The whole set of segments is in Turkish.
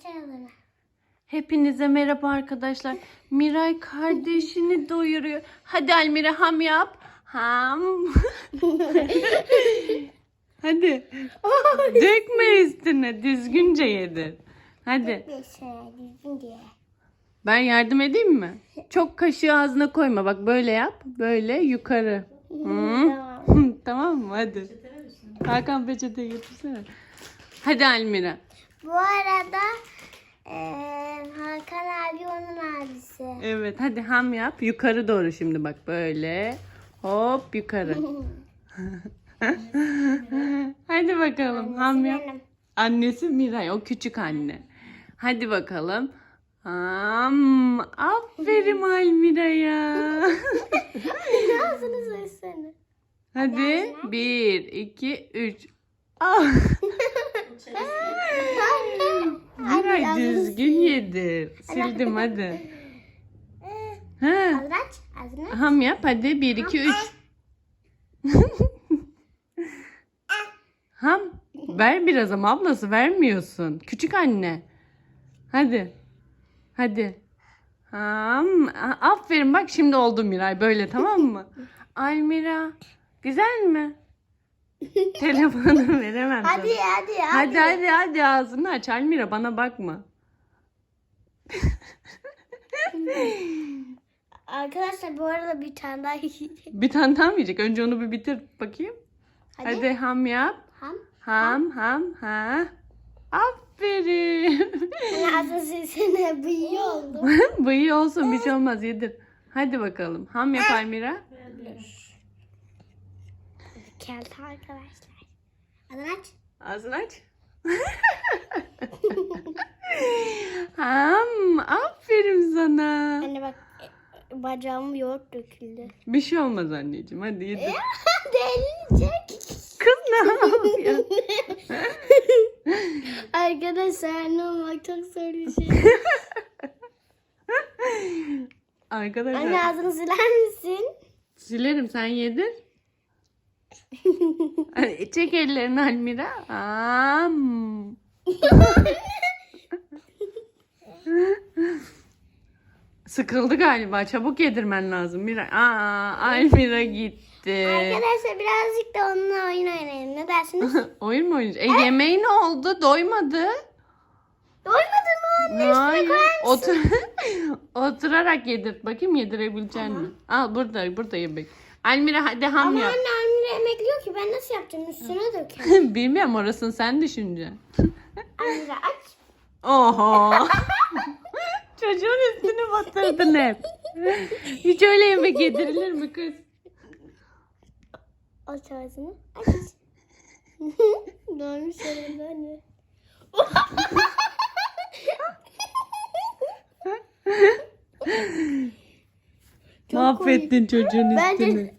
Açalım. Hepinize merhaba arkadaşlar. Miray kardeşini doyuruyor. Hadi Almira ham yap. Ham. Hadi. Dökme üstüne. Düzgünce yedir. Hadi. Ben yardım edeyim mi? Çok kaşığı ağzına koyma. Bak böyle yap. Böyle yukarı. Hı. Tamam. tamam mı? Hadi. Hakan peçete getirsene. Hadi Almira. Bu arada eee Hakan abi onun abisi. Evet hadi ham yap. Yukarı doğru şimdi bak böyle. Hop yukarı. hadi bakalım ham yap. Benim. Annesi Miray o küçük anne. Hadi bakalım. Ham. Aferin Almira'ya. Ağzını söylesene. hadi. Bir, iki, üç. Ah. Ağzını düzgün yedir. Sildim hadi. Ha. Ham yap hadi. Bir, iki, üç. Ham. Ver biraz ama ablası vermiyorsun. Küçük anne. Hadi. Hadi. Ham. A- Aferin bak şimdi oldu Miray böyle tamam mı? Almira. Güzel mi? Telefonu veremem sana. Hadi hadi Hadi hadi hadi ağzını aç Almira bana bakma. Arkadaşlar bu arada bir tane daha yiyecek. Bir tane daha mı yiyecek? Önce onu bir bitir bakayım. Hadi. Hadi ham yap. Ham. Ham ham ha. Aferin. Ağzını söylesene bıyığı oldu. Bıyığı olsun bir şey olmaz yedir. Hadi bakalım. Ham yap Almira. Geldi arkadaşlar. Ağzını aç. Ağzını aç. ham. Aferin sana. Anne bak e, bacağım yoğurt döküldü. Bir şey olmaz anneciğim. Hadi yedir. Delirecek. Kız ne yapıyor? Arkadaşlar ne olmak çok zor bir şey. Anne Arkadaşlar ağzını siler misin? silerim sen yedir. Hadi Çek ellerini Almira. Am. Sıkıldı galiba. Çabuk yedirmen lazım. Mira. Aa, Almira gitti. Arkadaşlar birazcık da onunla oyun oynayalım. Ne dersiniz? Oyun mu oynayacak? E yemeği ne oldu? Doymadı. Doymadın mı anne? Üstüne Hayır. koyar mısın? Otur Oturarak yedir. Bakayım yedirebilecek misin? Al burada burada yemek. Almira hadi ham Ama yap. anne Almira emekliyor ki ben nasıl yapacağım? Üstüne dökerim. Bilmiyorum orasını sen düşüneceksin. Almira aç. Oho. Çocuğun üstünü batırdın hep. Hiç öyle yemek yedirilir mi kız? Aç ağzını. Aç. Doğmuş yanında anne. Mahvettin çocuğun üstünü. Bence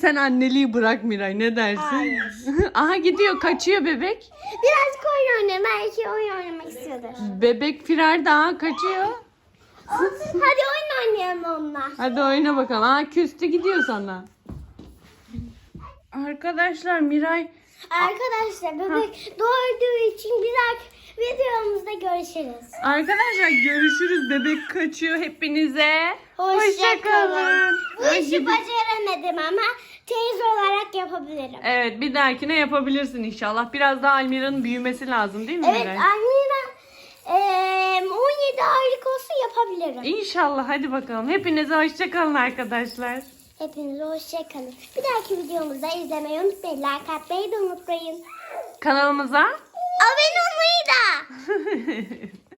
sen anneliği bırak Miray ne dersin? Hayır. Aha gidiyor kaçıyor bebek. Birazcık oyun oynayalım. Belki oyun oynamak istiyordur. Bebek firar daha kaçıyor. Hadi oyun oynayalım onunla. Hadi oyna bakalım. Aa küstü gidiyor sana. Arkadaşlar Miray Arkadaşlar bebek doğurduğu için bir dahaki videomuzda görüşürüz. Arkadaşlar görüşürüz. Bebek kaçıyor hepinize. Hoşça kalın. Bu işi gidin. Beceremedim ama teyze olarak yapabilirim. Evet bir dahakine yapabilirsin inşallah. Biraz daha Almira'nın büyümesi lazım değil mi Evet Miray? Almina eee, 17 aylık olsa yapabilirim. İnşallah hadi bakalım. Hepinize hoşça kalın arkadaşlar. Hepinize hoşçakalın. Bir dahaki videomuzda izlemeyi unutmayın. Like atmayı da unutmayın. Kanalımıza Abone olmayı da.